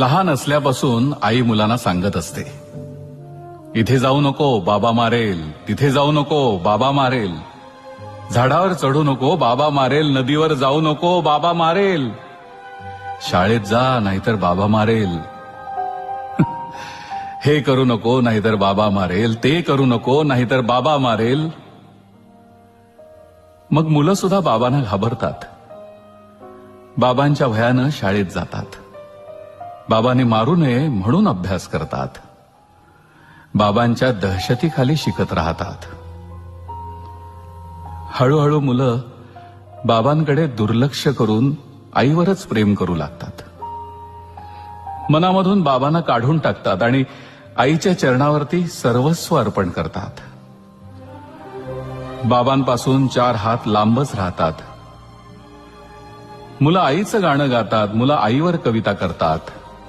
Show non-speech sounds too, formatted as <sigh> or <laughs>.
लहान असल्यापासून आई मुलांना सांगत असते. इथे जाऊ नको बाबा मारेल. तिथे जाऊ नको बाबा मारेल. झाडावर चढू नको बाबा मारेल. नदीवर जाऊ नको बाबा मारेल. शाळेत जा नाहीतर बाबा मारेल. <laughs> हे करू नको नाहीतर बाबा मारेल. ते करू नको नाहीतर बाबा मारेल. मग मुलं सुद्धा बाबांना घाबरतात. बाबांच्या भयानं शाळेत जातात. बाबांनी मारू नये म्हणून अभ्यास करतात. बाबांच्या दहशतीखाली शिकत राहतात. हळूहळू मुलं बाबांकडे दुर्लक्ष करून आईवरच प्रेम करू लागतात. मनामधून बाबांना काढून टाकतात आणि आईच्या चरणावरती सर्वस्व अर्पण करतात. बाबांपासून चार हात लांबच राहतात. मुलं आईचं गाणं गातात मुलं आईवर कविता करतात.